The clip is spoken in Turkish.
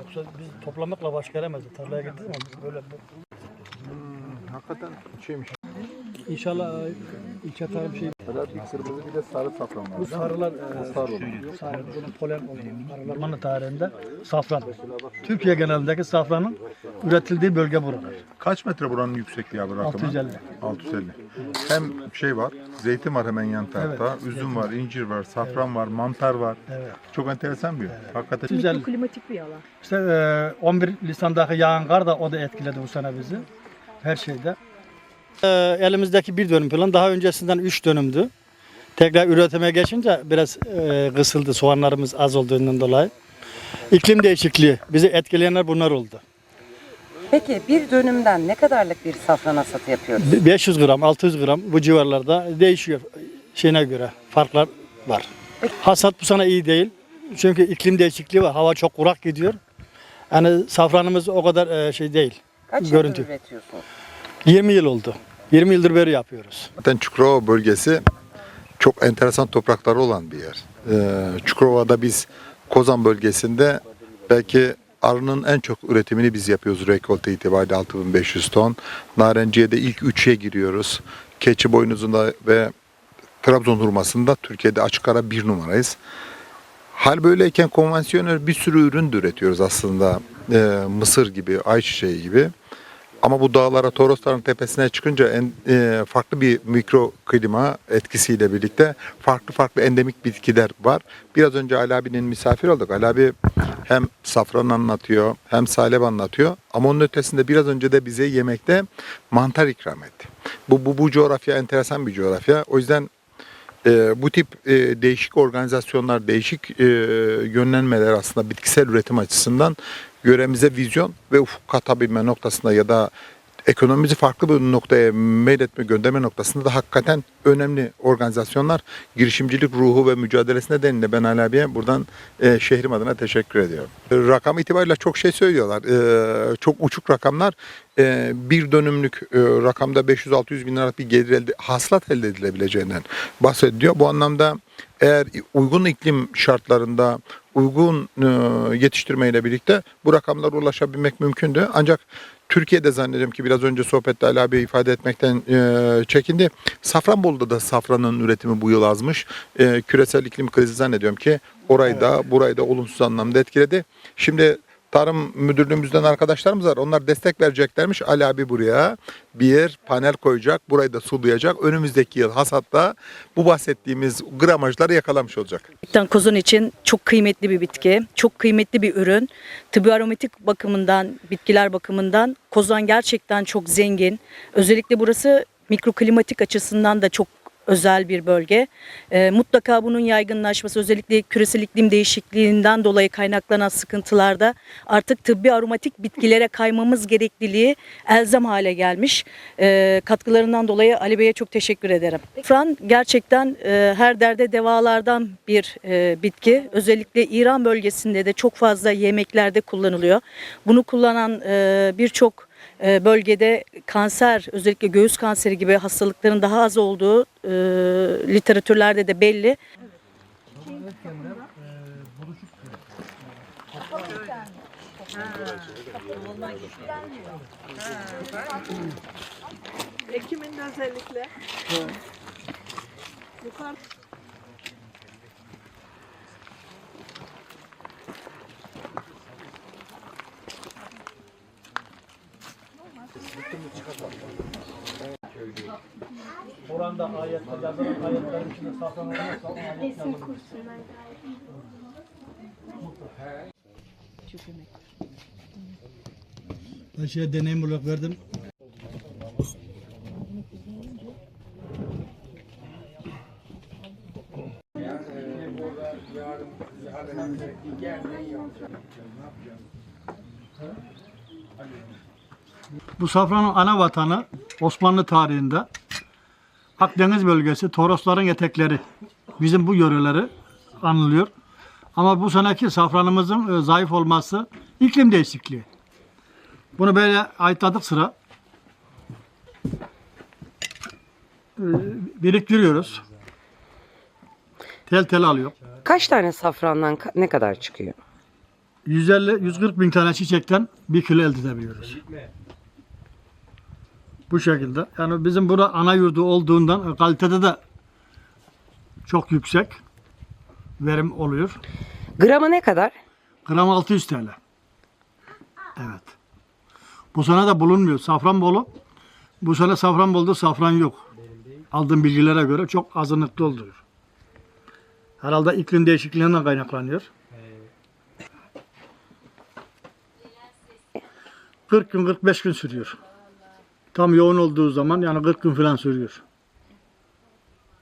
Yoksa biz toplamakla baş göremezdik. Tarlaya gittik ama böyle Hakikaten şeymiş. İnşallah e, ilçe tarım şey Kadar bir kırmızı bir de sarı safran var. bu sarılar e, Sarı olur. sarı bunun polen oluyor. Arılar Manı tarihinde safran. Türkiye genelindeki safranın üretildiği bölge buralar. Kaç metre buranın yüksekliği abi rakamı? 650. 650. Hem şey var, zeytin var hemen yan tarafta, üzüm var, incir var, safran var, mantar var. Evet. Çok enteresan bir yer. Hakikaten Güzel. Klimatik bir alan. İşte e, 11 Nisan'daki yağan kar da o da etkiledi bu sene bizi. Her şeyde. E, elimizdeki bir dönüm plan daha öncesinden 3 dönümdü. Tekrar üretime geçince biraz e, kısıldı soğanlarımız az olduğundan dolayı. İklim değişikliği bizi etkileyenler bunlar oldu. Peki bir dönümden ne kadarlık bir safran hasatı yapıyoruz? 500 gram, 600 gram bu civarlarda değişiyor şeyine göre farklar var. Hasat bu sene iyi değil. Çünkü iklim değişikliği var. Hava çok kurak gidiyor. Yani safranımız o kadar e, şey değil. Kaç yıldır üretiyorsunuz? 20 yıl oldu. 20 yıldır böyle yapıyoruz. Zaten Çukurova bölgesi çok enteresan toprakları olan bir yer. Ee, Çukurova'da biz Kozan bölgesinde belki arının en çok üretimini biz yapıyoruz rekolte itibariyle 6500 ton. Narenciye'de ilk 3'e giriyoruz. Keçi boynuzunda ve Trabzon hurmasında Türkiye'de açık ara bir numarayız. Hal böyleyken konvansiyonel bir sürü ürün de üretiyoruz aslında. Ee, mısır gibi, ayçiçeği gibi. Ama bu dağlara, Torosların tepesine çıkınca en, e, farklı bir mikro klima etkisiyle birlikte farklı farklı endemik bitkiler var. Biraz önce Ali abinin misafir olduk. Ali abi hem safran anlatıyor hem salep anlatıyor. Ama onun ötesinde biraz önce de bize yemekte mantar ikram etti. Bu, bu, bu coğrafya enteresan bir coğrafya. O yüzden e, bu tip e, değişik organizasyonlar, değişik e, yönlenmeler aslında bitkisel üretim açısından göremize vizyon ve ufuk katabilme noktasında ya da ekonomimizi farklı bir noktaya meyletme, gönderme noktasında da hakikaten önemli organizasyonlar. Girişimcilik ruhu ve mücadelesi nedeniyle ben Ali abiye buradan e, şehrim adına teşekkür ediyorum. Rakam itibariyle çok şey söylüyorlar. E, çok uçuk rakamlar. E, bir dönümlük e, rakamda 500-600 bin liralık bir gelir elde, hasılat elde edilebileceğinden bahsediliyor. Bu anlamda eğer uygun iklim şartlarında uygun e, yetiştirmeyle birlikte bu rakamlara ulaşabilmek mümkündü. Ancak Türkiye'de zannediyorum ki biraz önce sohbette Ali abi ifade etmekten e, çekindi. Safranbolu'da da safranın üretimi bu yıl azmış. E, küresel iklim krizi zannediyorum ki orayı da burayı da olumsuz anlamda etkiledi. Şimdi Tarım Müdürlüğümüzden arkadaşlarımız var. Onlar destek vereceklermiş. Ali abi buraya bir panel koyacak. Burayı da sulayacak. Önümüzdeki yıl hasatta bu bahsettiğimiz gramajları yakalamış olacak. Kozun için çok kıymetli bir bitki, çok kıymetli bir ürün. Tıbbi aromatik bakımından, bitkiler bakımından kozan gerçekten çok zengin. Özellikle burası mikroklimatik açısından da çok özel bir bölge. Ee, mutlaka bunun yaygınlaşması özellikle küresel iklim değişikliğinden dolayı kaynaklanan sıkıntılarda artık tıbbi aromatik bitkilere kaymamız gerekliliği elzem hale gelmiş. Ee, katkılarından dolayı Ali Bey'e çok teşekkür ederim. Fran gerçekten e, her derde devalardan bir e, bitki. Özellikle İran bölgesinde de çok fazla yemeklerde kullanılıyor. Bunu kullanan e, birçok e, bölgede kanser özellikle göğüs kanseri gibi hastalıkların daha az olduğu e, literatürlerde de belli. Ekim'in özellikle. Yukarı Kur'an'da ayetler yazılan ayetlerin içinde safran olmazsa o ayet yazılmaz. Ben şeye deneyim olarak verdim. Bu safranın ana vatanı Osmanlı tarihinde Akdeniz bölgesi, Torosların etekleri. Bizim bu yöreleri anılıyor. Ama bu seneki safranımızın e, zayıf olması iklim değişikliği. Bunu böyle ayıtladık sıra. E, biriktiriyoruz. Tel tel alıyor. Kaç tane safrandan ka- ne kadar çıkıyor? 150-140 bin tane çiçekten bir kilo elde edebiliyoruz. Bu şekilde. Yani bizim bura ana yurdu olduğundan kalitede de çok yüksek verim oluyor. Gramı ne kadar? Gram 600 TL. Evet. Bu sene de bulunmuyor. Safranbolu. Bu sene Safranbolu'da safran yok. Aldığım bilgilere göre çok azınlıkta oluyor. Herhalde iklim değişikliğinden kaynaklanıyor. 40 gün 45 gün sürüyor. Tam yoğun olduğu zaman yani 40 gün falan sürüyor.